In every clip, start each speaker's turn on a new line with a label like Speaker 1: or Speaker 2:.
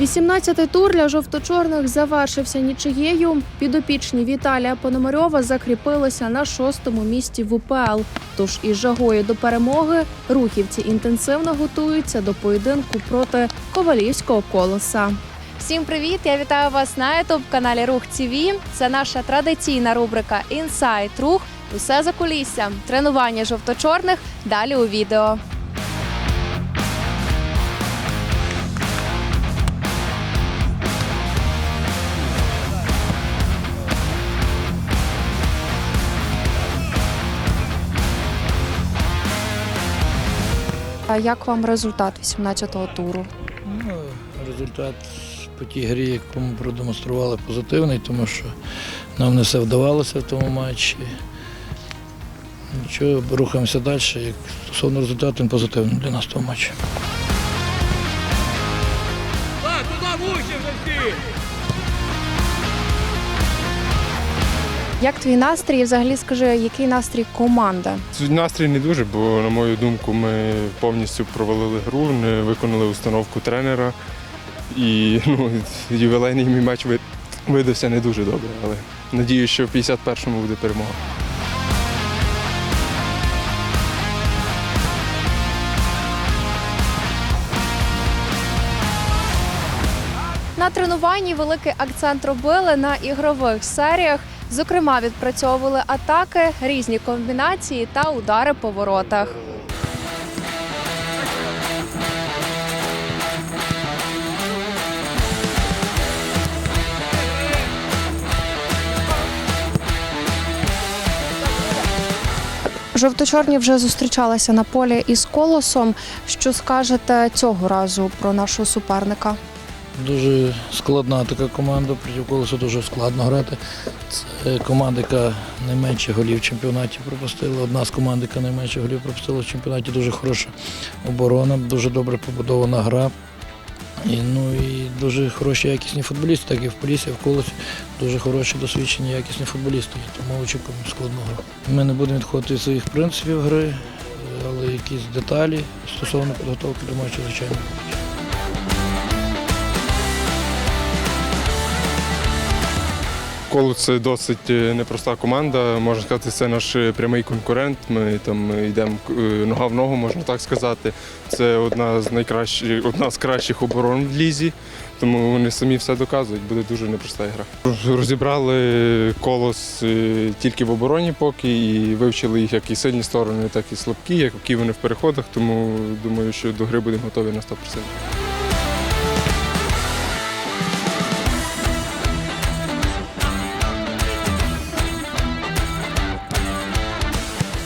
Speaker 1: 18-й тур для жовто-чорних завершився нічиєю. Підопічні Віталія Пономарьова закріпилися на шостому місці в УПЛ. Тож із жагою до перемоги рухівці інтенсивно готуються до поєдинку проти ковалівського колоса. Всім привіт! Я вітаю вас на ютуб каналі Рух ТВ. Це наша традиційна рубрика Інсайт Рух. Усе за кулісся. Тренування жовто-чорних. Далі у відео. А як вам результат 18-го туру?
Speaker 2: Ну, результат по тій грі, яку ми продемонстрували, позитивний, тому що нам не все вдавалося в тому матчі. Нічого, рухаємося далі. Як стосовно результату, він позитивний для нас в тому матчі.
Speaker 1: Як твій настрій? І Взагалі скажи, який настрій команди?
Speaker 3: Настрій не дуже, бо, на мою думку, ми повністю провалили гру, не виконали установку тренера. І ну, ювілейний мій матч видався не дуже добре, але надіюсь, що в 51-му буде перемога.
Speaker 1: На тренуванні великий акцент робили на ігрових серіях. Зокрема, відпрацьовували атаки, різні комбінації та удари по воротах. Жовто-чорні вже зустрічалися на полі із колосом. Що скажете цього разу про нашого суперника?
Speaker 2: Дуже складна така команда, проти колесу дуже складно грати. Це команда, яка найменше голів в чемпіонаті пропустила. Одна з команд, яка найменше голів пропустила в чемпіонаті. Дуже хороша оборона, дуже добре побудована гра. І, ну, і дуже хороші якісні футболісти, так і в Полісі, в колесі. Дуже хороші, досвідчені, якісні футболісти. Тому очікуємо складну гру. Ми не будемо відходити від своїх принципів гри, але якісь деталі стосовно підготовки до матчу, звичайно.
Speaker 3: Колос досить е, непроста команда. Можна сказати, це наш е, прямий конкурент. Ми там йдемо е, нога в ногу, можна так сказати. Це одна з найкращих, одна з кращих оборон в лізі, тому вони самі все доказують. Буде дуже непроста гра. Розібрали колос тільки в обороні поки і вивчили їх як і сильні сторони, так і слабкі, які вони в переходах. Тому думаю, що до гри будемо готові на 100%.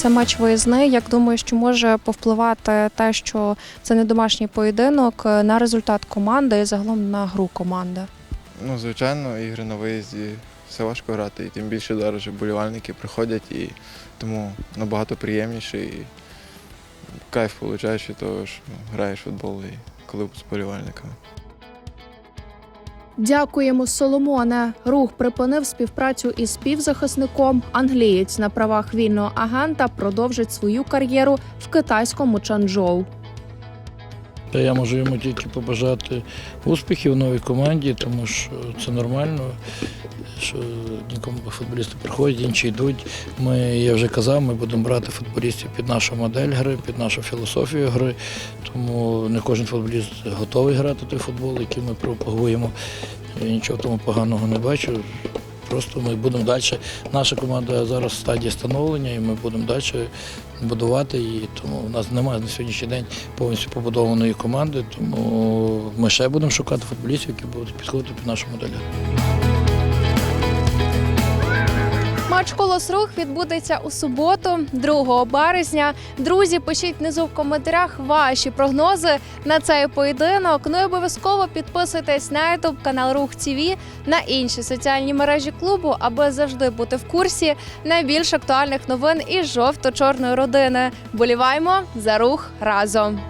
Speaker 1: Це матч виїзний. Як думаєш, що може повпливати те, що це не домашній поєдинок е, на результат команди і загалом на гру команди?
Speaker 4: Ну, звичайно, ігри на виїзді все важко грати, і тим більше зараз болівальники приходять, і тому набагато приємніше і кайф получаєш від того, що граєш в футбол і коли з болівальниками.
Speaker 1: Дякуємо, Соломоне. Рух припинив співпрацю із співзахисником. Англієць на правах вільного агента продовжить свою кар'єру в китайському Чанчжоу.
Speaker 2: Та я можу йому тільки побажати успіхів в новій команді, тому що це нормально, що нікому футболісти приходять, інші йдуть. Ми, я вже казав, ми будемо брати футболістів під нашу модель гри, під нашу філософію гри. Тому не кожен футболіст готовий грати той футбол, який ми пропагуємо. Я нічого тому поганого не бачу. Просто ми будемо далі. Наша команда зараз в стадії становлення, і ми будемо далі будувати її. Тому в нас немає на сьогоднішній день повністю побудованої команди. Тому ми ще будемо шукати футболістів, які будуть підходити під нашу модель.
Speaker 1: Матч колос рух відбудеться у суботу, 2 березня. Друзі, пишіть внизу в коментарях ваші прогнози на цей поєдинок. Ну і обов'язково підписуйтесь на YouTube канал Рух ТВ, на інші соціальні мережі клубу, аби завжди бути в курсі найбільш актуальних новин із жовто-чорної родини. Боліваємо за рух разом.